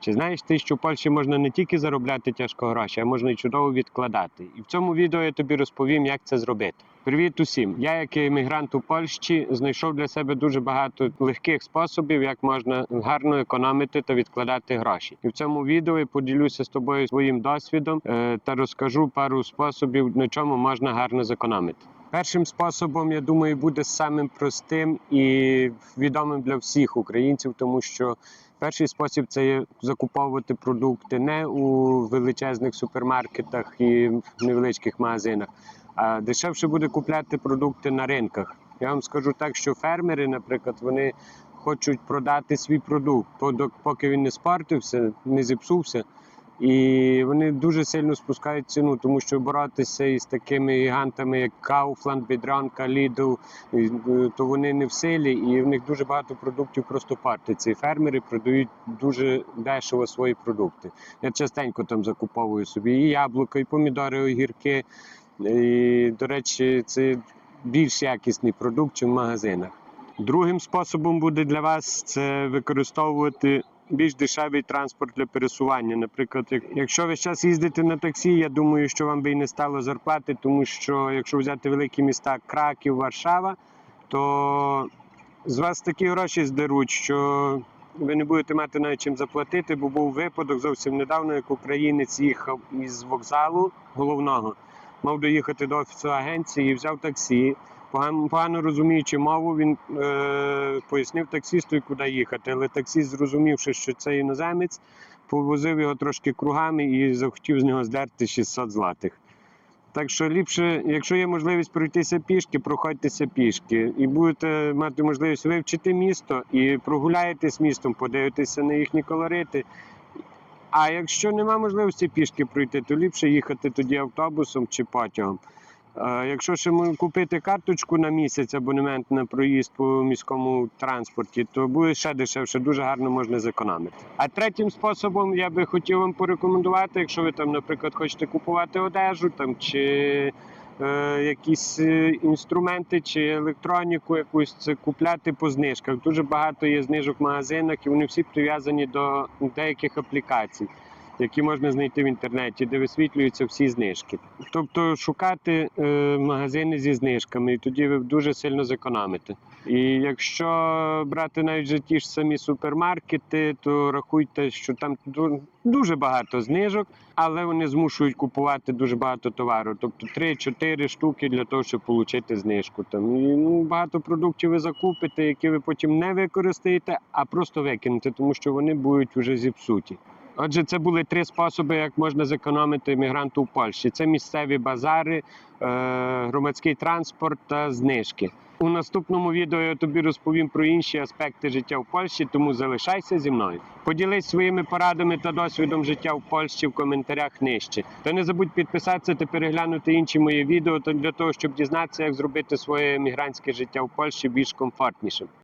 Чи знаєш ти, що в Польщі можна не тільки заробляти тяжко гроші, а можна й чудово відкладати? І в цьому відео я тобі розповім, як це зробити. Привіт усім! Я, як емігрант у Польщі, знайшов для себе дуже багато легких способів, як можна гарно економити та відкладати гроші. І в цьому відео я поділюся з тобою своїм досвідом е, та розкажу пару способів, на чому можна гарно зекономити. Першим способом, я думаю, буде самим простим і відомим для всіх українців, тому що перший спосіб це є закуповувати продукти не у величезних супермаркетах і невеличких магазинах, а дешевше буде купляти продукти на ринках. Я вам скажу так, що фермери, наприклад, вони хочуть продати свій продукт, поки він не спортився, не зіпсувся. І вони дуже сильно спускають ціну, тому що боротися із такими гігантами, як Kaufland, Бідранка, Lidl, е, то вони не в силі, і в них дуже багато продуктів просто партиться. І фермери продають дуже дешево свої продукти. Я частенько там закуповую собі і яблука, і помідори, огірки. І, до речі, це більш якісний продукт, ніж в магазинах. Другим способом буде для вас це використовувати більш дешевий транспорт для пересування. Наприклад, якщо ви зараз їздите на таксі, я думаю, що вам би і не стало зарплати, тому що якщо взяти великі міста Краків, Варшава, то з вас такі гроші здеруть, що ви не будете мати навіть чим заплатити, бо був випадок зовсім недавно, як українець їхав із вокзалу головного, мав доїхати до офісу агенції і взяв таксі. Погано, розуміючи мову, він е, пояснив таксисту, куди їхати. Але таксист, зрозумівши, що це іноземець, повозив його трошки кругами і захотів з нього здерти 600 златих. Так що ліпше, якщо є можливість пройтися пішки, проходьтеся пішки. І будете мати можливість вивчити місто і прогуляєтесь містом, подивитися на їхні колорити. А якщо нема можливості пішки пройти, то ліпше їхати тоді автобусом чи потягом. Якщо ще купити карточку на місяць, абонемент на проїзд по міському транспорті, то буде ще дешевше, дуже гарно можна зекономити. А третім способом я би хотів вам порекомендувати, якщо ви там, наприклад, хочете купувати одежу там чи е, якісь е, інструменти чи електроніку якусь це купляти по знижках. Дуже багато є знижок в магазинах, і вони всі прив'язані до деяких аплікацій які можна знайти в інтернеті, де висвітлюються всі знижки. Тобто шукати е, магазини зі знижками, і тоді ви дуже сильно зекономите. І якщо брати навіть ті ж самі супермаркети, то рахуйте, що там дуже багато знижок, але вони змушують купувати дуже багато товару. Тобто 3-4 штуки для того, щоб отримати знижку. Там і ну, багато продуктів ви закупите, які ви потім не використаєте, а просто викинете, тому що вони будуть вже зіпсуті. Отже, це були три способи, як можна зекономити мігранту в Польщі: це місцеві базари, е, громадський транспорт та знижки. У наступному відео я тобі розповім про інші аспекти життя в Польщі, тому залишайся зі мною. Поділись своїми порадами та досвідом життя в Польщі в коментарях нижче. Та не забудь підписатися та переглянути інші мої відео для того, щоб дізнатися, як зробити своє емігрантське життя в Польщі більш комфортнішим.